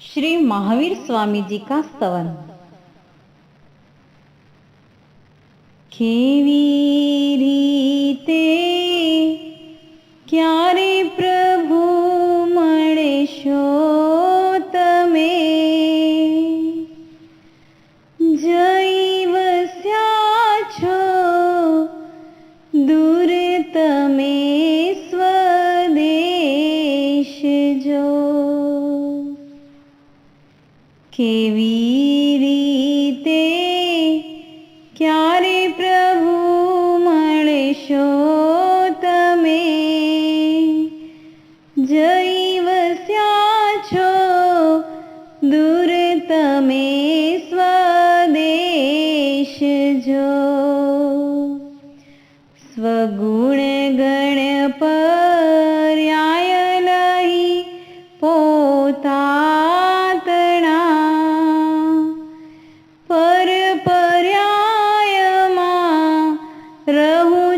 श्री महावीर स्वामी जी का स्तवन खेवी रीते કેવી રીતે ક્યારે પ્રભુ મળશો તમે? જૈવ છો દૂર તમે સ્વદેશ જો. સ્વગુણ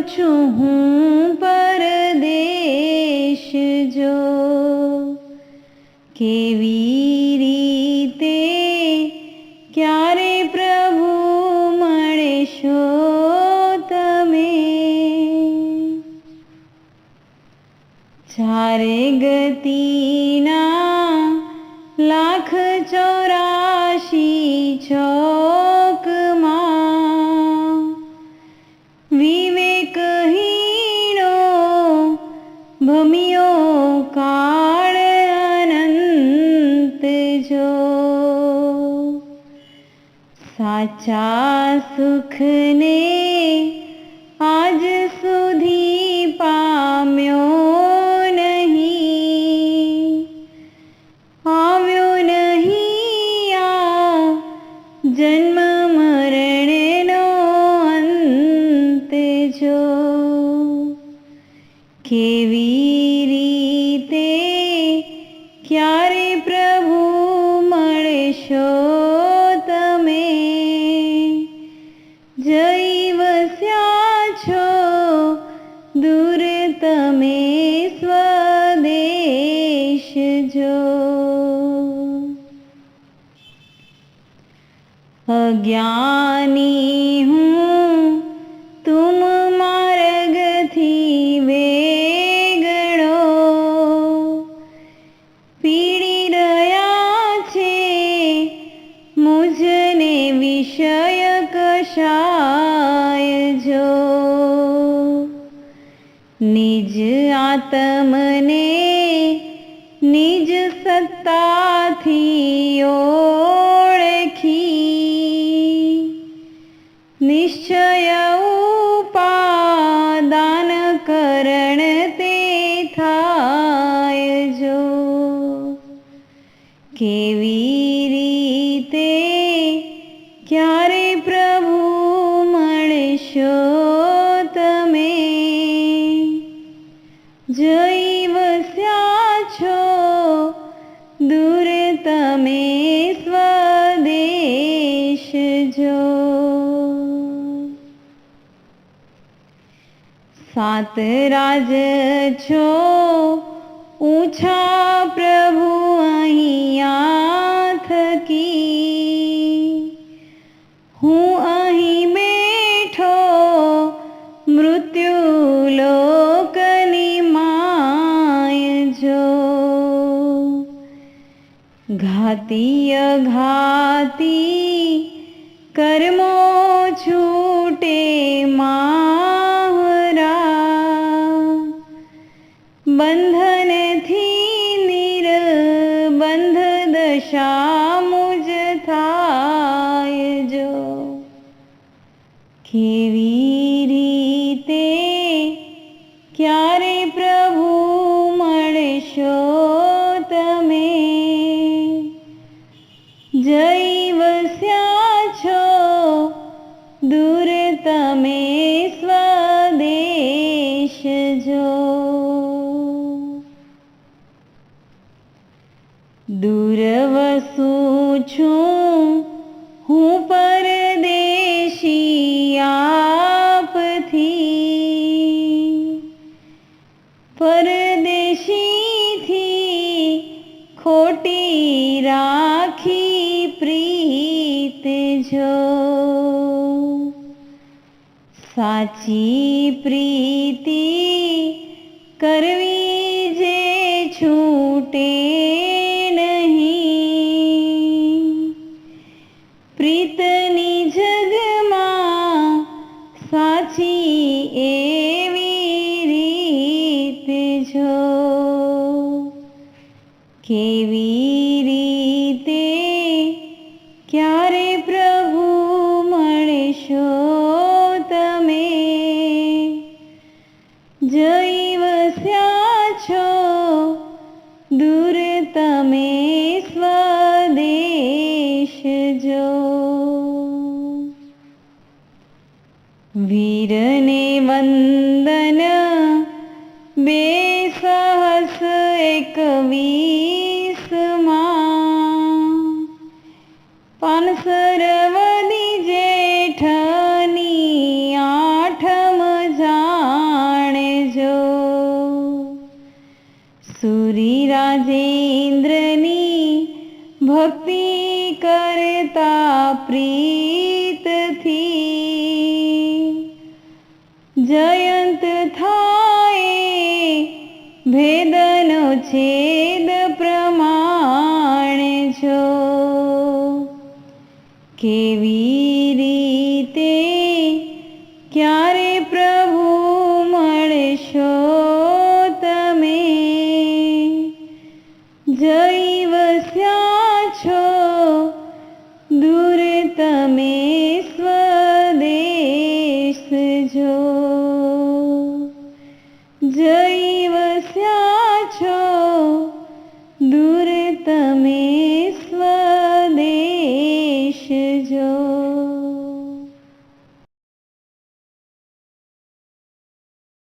છું હું પરદેશ જો કેવી રીતે ક્યારે પ્રભુ મળશો સાચા સુખને આજ સુધી પામ્યો નહીં. આવ્યો નહીં આ જન્મ મરણનો અંત જો. કેવી રીતે ક્યારે પ્રભુ મળશો? જો અજ્ઞાની હું તુમ માર્ગથી વેગળો પીડી રહ્યા છે મુજને વિષય કશાય જો નિજ આત્મને નિજ સત્તાથી ઓળખી સ્વદેશ જો સાત રાજ છો ઊંચા પ્રભુ અહીંયા થકી હું અહીં બેઠો મૃત્યુ લોકની માય જો. ઘાતીય ઘાતી कर्मो झूटे मा बन्धन निरबन्धदशा દૂર વસું છું હું પરદેશી આપથી. પરદેશીથી ખોટી રાખી પ્રીત જો. સાચી પ્રીતિ કરવી સાચી એવી રીત જો. કેવી રીતે ક્યારે પ્રભુ મળશો? વીરને વંદન બે સહસ એકવીસમાં પાનસરવદી જેઠની આઠમ જાણજો. સુરી રાજેન્દ્રની ભક્તિ કરતા પ્રીતથી જયંત થાય ભેદનો છેદ પ્રમાણે છો. કેવી રીતે ક્યારે પ્રભુ મળશો તમે? જઈ